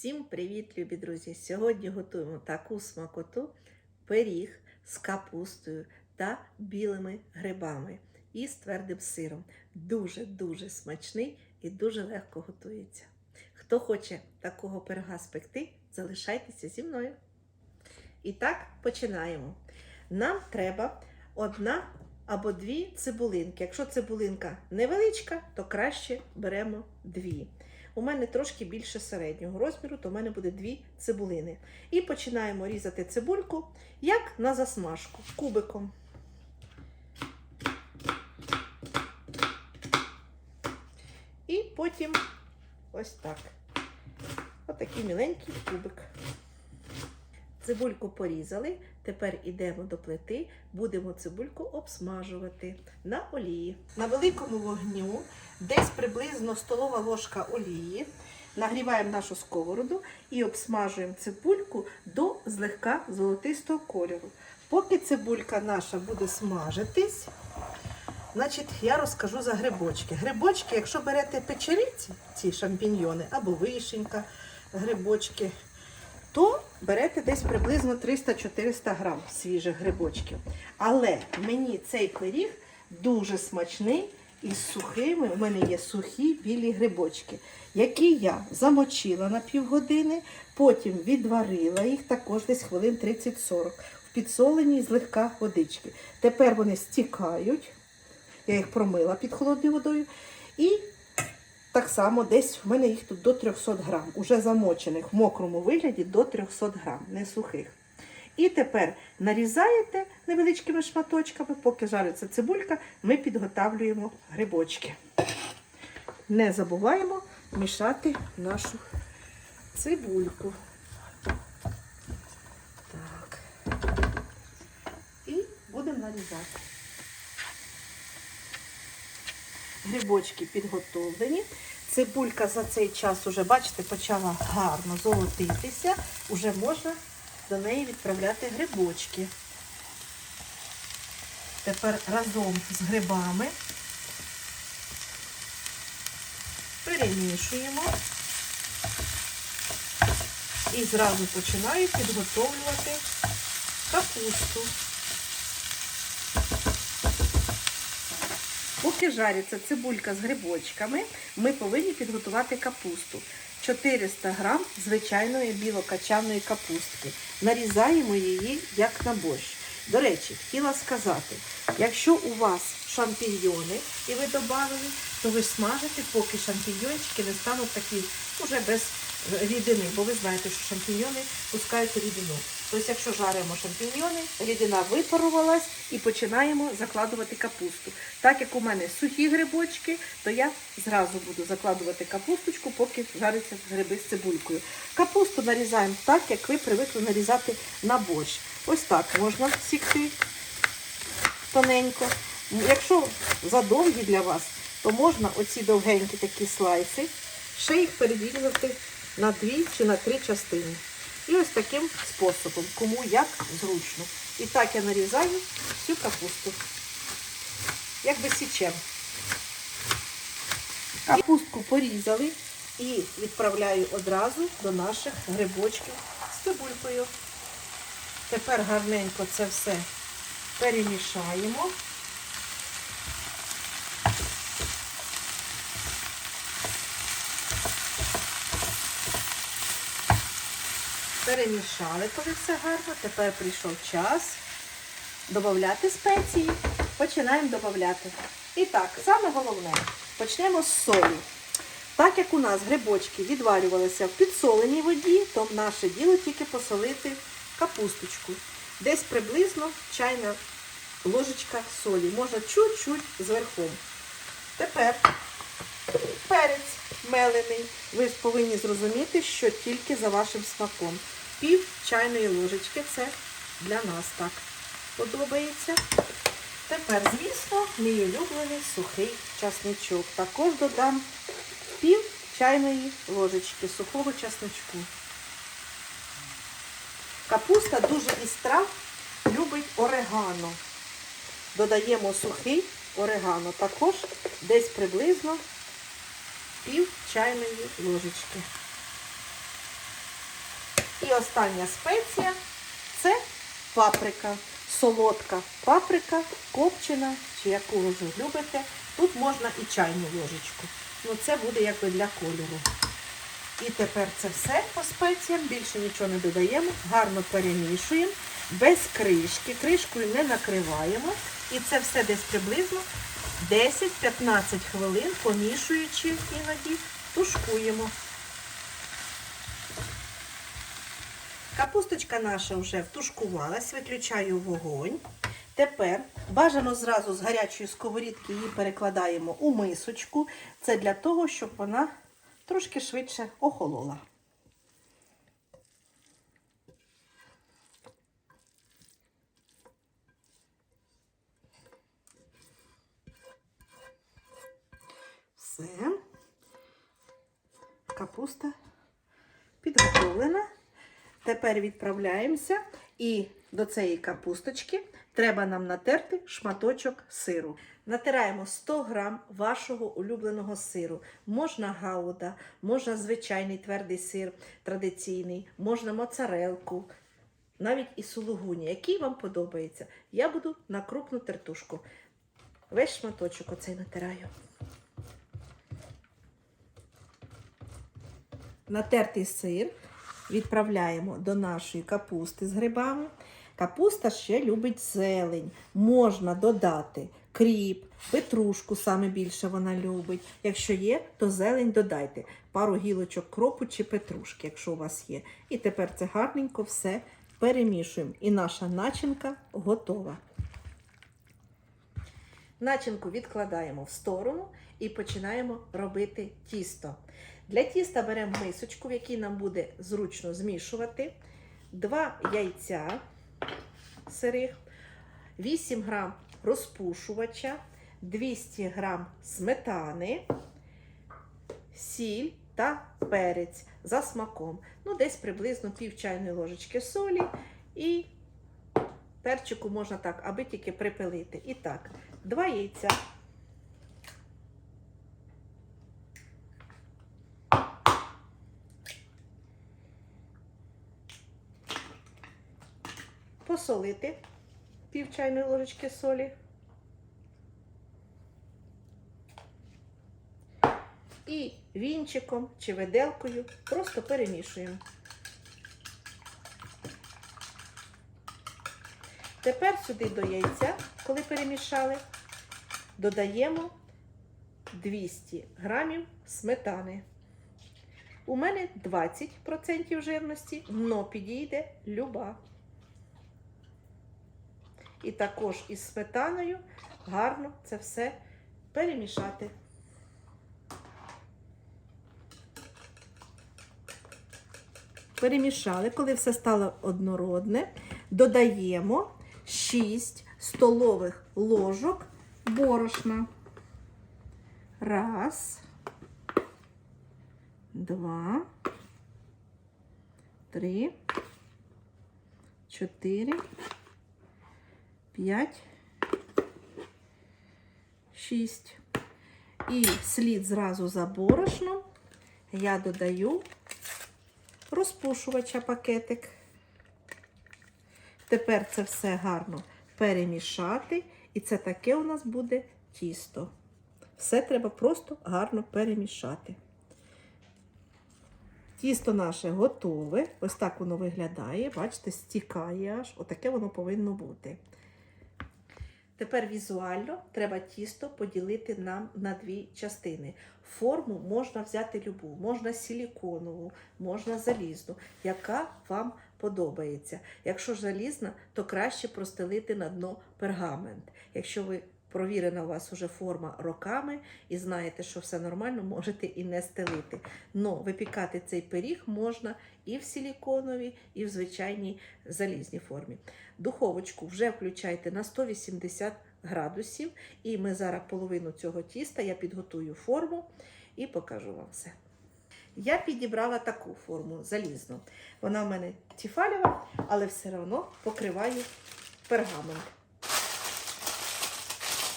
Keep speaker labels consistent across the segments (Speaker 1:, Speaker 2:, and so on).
Speaker 1: Всім привіт, любі друзі! Сьогодні готуємо таку смакоту пиріг з капустою та білими грибами і з твердим сиром. Дуже-дуже смачний і дуже легко готується. Хто хоче такого пирога спекти, залишайтеся зі мною. І так, починаємо. Нам треба одна або дві цибулинки. Якщо цибулинка невеличка, то краще беремо дві. У мене трошки більше середнього розміру, то в мене буде дві цибулини. І починаємо різати цибульку, як на засмажку, кубиком. І потім ось так. Отакий міленький кубик. Цибульку порізали. Тепер йдемо до плити, будемо цибульку обсмажувати на олії. На великому вогню, десь приблизно столова ложка олії. Нагріваємо нашу сковороду і обсмажуємо цибульку до злегка золотистого кольору. Поки цибулька наша буде смажитись, значить я розкажу за грибочки. Грибочки, якщо берете печериці, ці шампіньйони або вишенька, грибочки, то берете десь приблизно 300-400 грам свіжих грибочків. Але мені цей пиріг дуже смачний і з сухими. У мене є сухі білі грибочки, які я замочила на півгодини, потім відварила їх також десь хвилин 30-40 в підсоленій злегка водички. Тепер вони стікають. Я їх промила під холодною водою. Так само десь в мене їх тут до 300 грам, уже замочених в мокрому вигляді до 300 грам, не сухих. І тепер нарізаєте невеличкими шматочками, поки жариться цибулька, ми підготавлюємо грибочки. Не забуваємо мішати нашу цибульку. Так. І будемо нарізати. Грибочки підготовлені. Цибулька за цей час уже, бачите, почала гарно золотитися. Уже можна до неї відправляти грибочки. Тепер разом з грибами перемішуємо і зразу починаю підготовлювати капусту. Поки жариться цибулька з грибочками, ми повинні підготувати капусту. 400 грам звичайної білокачаної капустки. Нарізаємо її як на борщ. До речі, хотіла сказати, якщо у вас шампіньйони і ви додали, то ви смажите, поки шампіньйончики не стануть такі вже без рідини, бо ви знаєте, що шампіньйони пускають рідину. Тобто, якщо жаримо шампіньйони, рідина випарувалась і починаємо закладувати капусту. Так як у мене сухі грибочки, то я зразу буду закладувати капусточку, поки жаряться гриби з цибулькою. Капусту нарізаємо так, як ви привикли нарізати на борщ. Ось так можна сікти тоненько. Якщо задовгі для вас, то можна оці довгенькі такі слайси, ще їх переділити на дві чи на три частини. І ось таким способом, кому як зручно. І так я нарізаю всю капусту. Як би січем. Капустку порізали і відправляю одразу до наших грибочків з цибулькою. Тепер гарненько це все перемішаємо. Перемішали, коли все гарно. Тепер прийшов час додати спеції. Починаємо додати. І так, саме головне, почнемо з солі. Так як у нас грибочки відварювалися в підсоленій воді, то наше діло тільки посолити капусточку. Десь приблизно чайна ложечка солі. Можна чуть-чуть зверху. Тепер перець мелений. Ви повинні зрозуміти, що тільки за вашим смаком. Пів чайної ложечки це для нас так подобається. Тепер, звісно, мій улюблений сухий часничок. Також додам пів чайної ложечки сухого часничку. Капуста дуже із трав любить орегано. Додаємо сухий орегано. Також десь приблизно пів чайної ложечки. І остання спеція це паприка. Солодка паприка, копчена, чи яку ви вже любите. Тут можна і чайну ложечку. Ну, це буде якби для кольору. І тепер це все по спеціям, більше нічого не додаємо, гарно перемішуємо, без кришки, кришкою не накриваємо. І це все десь приблизно 10-15 хвилин, помішуючи іноді, тушкуємо. Капусточка наша вже втушкувалась, виключаю вогонь. Тепер бажано зразу з гарячої сковорідки її перекладаємо у мисочку. Це для того, щоб вона трошки швидше охолола. Все. Капуста підготовлена. Тепер відправляємося і до цієї капусточки треба нам натерти шматочок сиру. Натираємо 100 грам вашого улюбленого сиру. Можна гауда, можна звичайний твердий сир традиційний, можна моцарелку, навіть і сулугуні, який вам подобається. Я буду на крупну тертушку. Весь шматочок оцей натираю. Натертий сир відправляємо до нашої капусти з грибами. Капуста ще любить зелень. Можна додати кріп, петрушку саме більше вона любить. Якщо є, то зелень додайте. Пару гілочок кропу чи петрушки, якщо у вас є. І тепер це гарненько все перемішуємо. І наша начинка готова. Начинку відкладаємо в сторону і починаємо робити тісто. Для тіста беремо мисочку, в якій нам буде зручно змішувати, 2 яйця сирих, 8 грам розпушувача, 200 грам сметани, сіль та перець за смаком. Ну, десь приблизно пів чайної ложечки солі і перчику можна так, аби тільки припилити. І так, 2 яйця. Посолити пів чайної ложечки солі. І вінчиком чи виделкою просто перемішуємо. Тепер сюди до яйця, коли перемішали, додаємо 200 грамів сметани. У мене 20% жирності, но підійде люба. І також із сметаною гарно це все перемішати. Перемішали, коли все стало однородне, додаємо 6 столових ложок борошна. Раз, два, три, чотири. 5, 6. І слід зразу за борошном я додаю розпушувача пакетик. Тепер це все гарно перемішати, і це таке у нас буде тісто. Все треба просто гарно перемішати. Тісто наше готове. Ось так воно виглядає. Бачите, стікає аж. Отаке воно повинно бути. Тепер візуально треба тісто поділити нам на дві частини. Форму можна взяти любу, можна силіконову, можна залізну, яка вам подобається. Якщо залізна, то краще простелити на дно пергамент. Якщо ви провірена у вас уже форма роками і знаєте, що все нормально, можете і не стелити. Но випікати цей пиріг можна і в силіконовій, і в звичайній залізній формі. Духовочку вже включайте на 180 градусів, і ми зараз половину цього тіста я підготую форму і покажу вам все. Я підібрала таку форму залізну. Вона в мене тіфалєва, але все одно покриваю пергамент.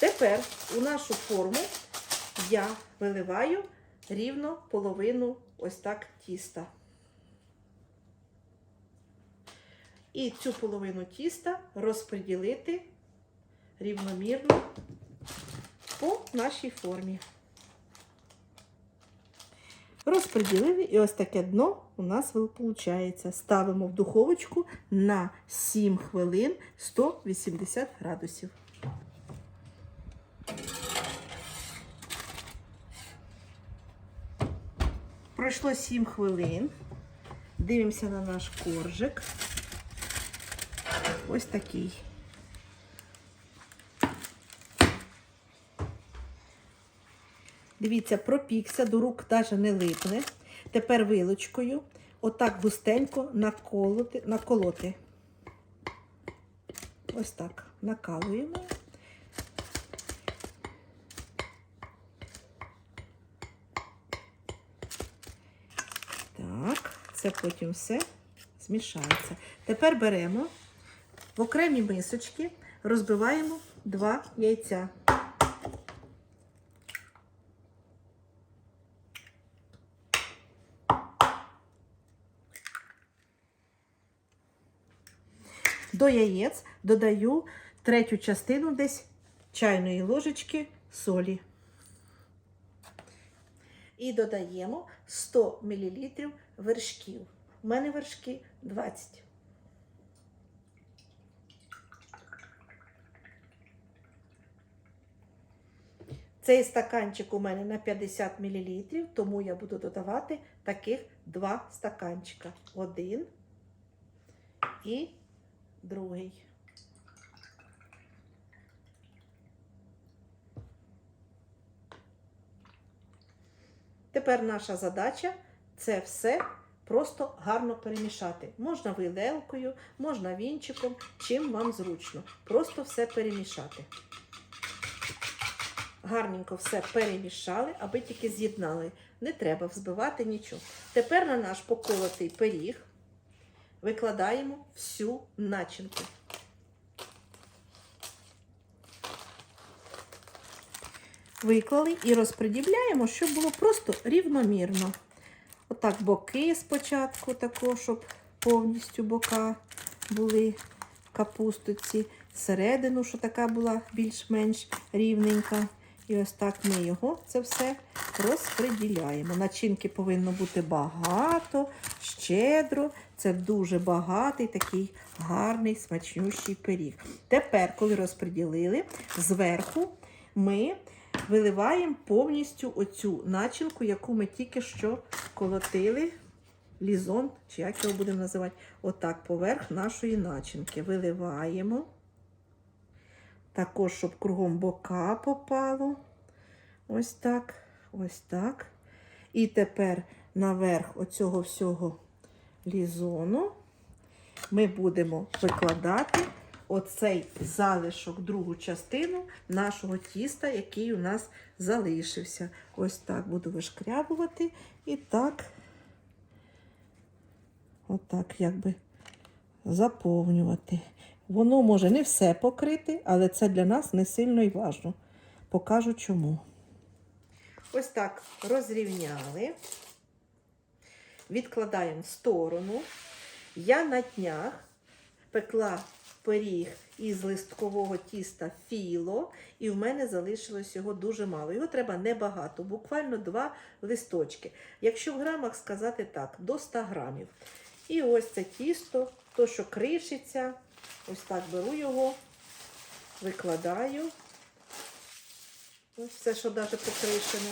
Speaker 1: Тепер у нашу форму я виливаю рівно половину ось так тіста. І цю половину тіста розподілити рівномірно по нашій формі. Розподілили і ось таке дно у нас виходить. Ставимо в духовочку на 7 хвилин 180 градусів. Пройшло 7 хвилин. Дивимося на наш коржик. Ось такий. Дивіться, пропікся, до рук навіть не липне. Тепер вилочкою отак густенько наколоти, наколоти. Ось так накалуємо. Так, це потім все змішається. Тепер беремо в окремі мисочки, розбиваємо два яйця. До яєць додаю третю частину десь чайної ложечки солі. І додаємо 100 мл вершків. У мене вершки 20. Цей стаканчик у мене на 50 мл, тому я буду додавати таких два стаканчика. Один і другий. Тепер наша задача це все просто гарно перемішати. Можна виделкою, можна вінчиком, чим вам зручно. Просто все перемішати. Гарненько все перемішали, аби тільки з'єднали. Не треба взбивати нічого. Тепер на наш поколотий пиріг викладаємо всю начинку. Виклали і розподіляємо, щоб було просто рівномірно. Отак боки спочатку, тако, щоб повністю бока були капусточці, середину, що така була більш-менш рівненька. І ось так ми його це все розподіляємо. Начинки повинно бути багато, щедро. Це дуже багатий такий гарний смачнющий пиріг. Тепер, коли розподілили, зверху ми виливаємо повністю оцю начинку, яку ми тільки що колотили. Лізон, чи як його будемо називати, отак поверх нашої начинки. Виливаємо. Також, щоб кругом бока попало. Ось так, ось так. І тепер наверх оцього всього лізону ми будемо викладати оцей залишок, другу частину нашого тіста, який у нас залишився. Ось так буду вишкрябувати і так, отак, якби заповнювати. Воно може не все покрити, але це для нас не сильно і важно. Покажу чому. Ось так розрівняли. Відкладаємо в сторону. Я на днях пекла пиріг із листкового тіста філо, і в мене залишилось його дуже мало. Його треба небагато, буквально два листочки. Якщо в грамах сказати так, до 100 грамів. І ось це тісто, то, що кришиться, ось так беру його, викладаю. Ось все, що навіть покришене.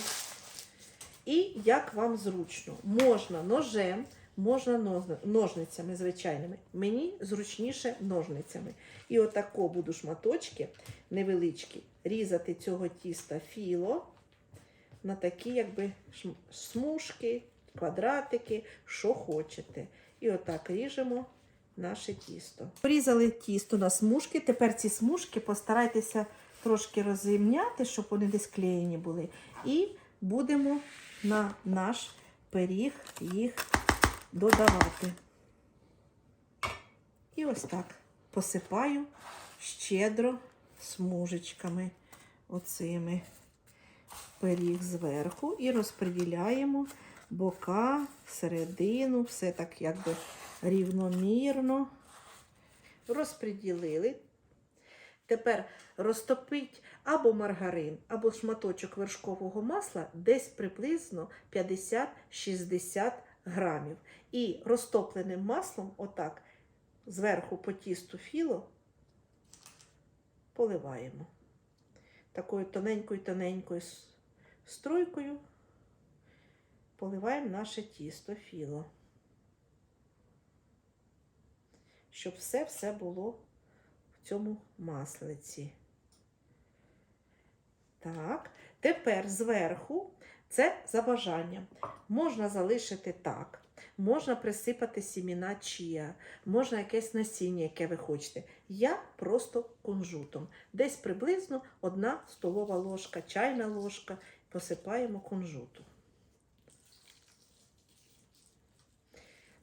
Speaker 1: І як вам зручно, можна ножем, можна ножницями звичайними. Мені зручніше ножницями. І отако буду шматочки невеличкі різати цього тіста філо на такі, якби смужки, квадратики, що хочете. І отак ріжемо наше тісто. Порізали тісто на смужки. Тепер ці смужки постарайтеся трошки розрівняти, щоб вони десь клеєні були. І будемо на наш пиріг їх додавати. І ось так посипаю щедро смужечками оцими пиріг зверху і розподіляємо бока, середину, все так якби рівномірно. розподілили. Тепер розтопіть або маргарин, або шматочок вершкового масла десь приблизно 50-60 грамів. І розтопленим маслом, отак, зверху по тісту філо поливаємо. Такою тоненькою-тоненькою струйкою поливаємо наше тісто філо. Щоб все-все було в цьому маслиці. Так, тепер зверху це за бажанням. Можна залишити так, можна присипати сіміна чія, можна якесь насіння, яке ви хочете. Я просто кунжутом. Десь приблизно одна столова ложка, чайна ложка. Посипаємо кунжуту.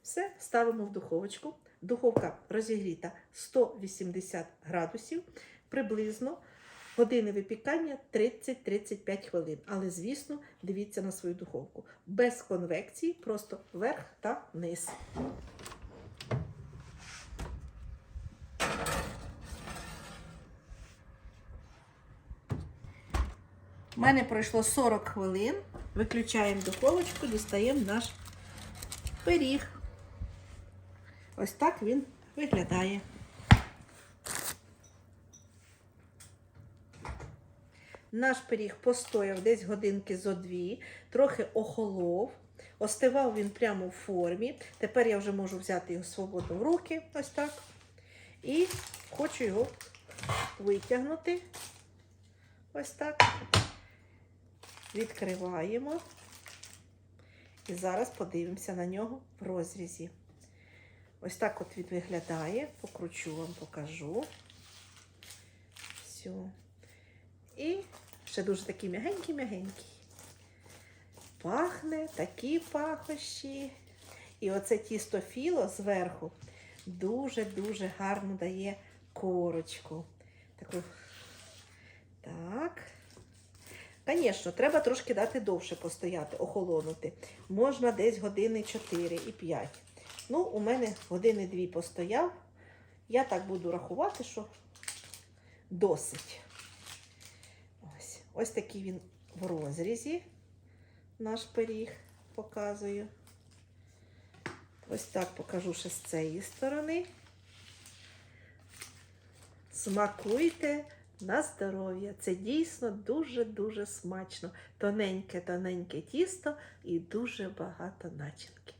Speaker 1: Все, ставимо в духовочку. Духовка розігріта 180 градусів, приблизно години випікання 30-35 хвилин. Але, звісно, дивіться на свою духовку. Без конвекції, просто вверх та вниз. У мене пройшло 40 хвилин. Виключаємо духовочку, дістаємо наш пиріг. Ось так він виглядає. Наш пиріг постояв десь годинки зо дві, трохи охолов. Остивав він прямо в формі. Тепер я вже можу взяти його свободно в руки, ось так. І хочу його витягнути. Ось так. Відкриваємо. І зараз подивимося на нього в розрізі. Ось так от він виглядає. Покручу вам, покажу. Все. І ще дуже такий м'ягенький-м'ягенький. Пахне такі пахощі. І оце тісто філо зверху дуже-дуже гарно дає корочку. Таку. Так. Звісно, треба трошки дати довше постояти, охолонути. Можна десь години 4 і 5. Ну, у мене години 2 постояв. Я так буду рахувати, що досить. Ось, такий він в розрізі. Наш пиріг показую. Ось так покажу ще з цієї сторони. Смакуйте на здоров'я. Це дійсно дуже-дуже смачно. Тоненьке-тоненьке тісто і дуже багато начинки.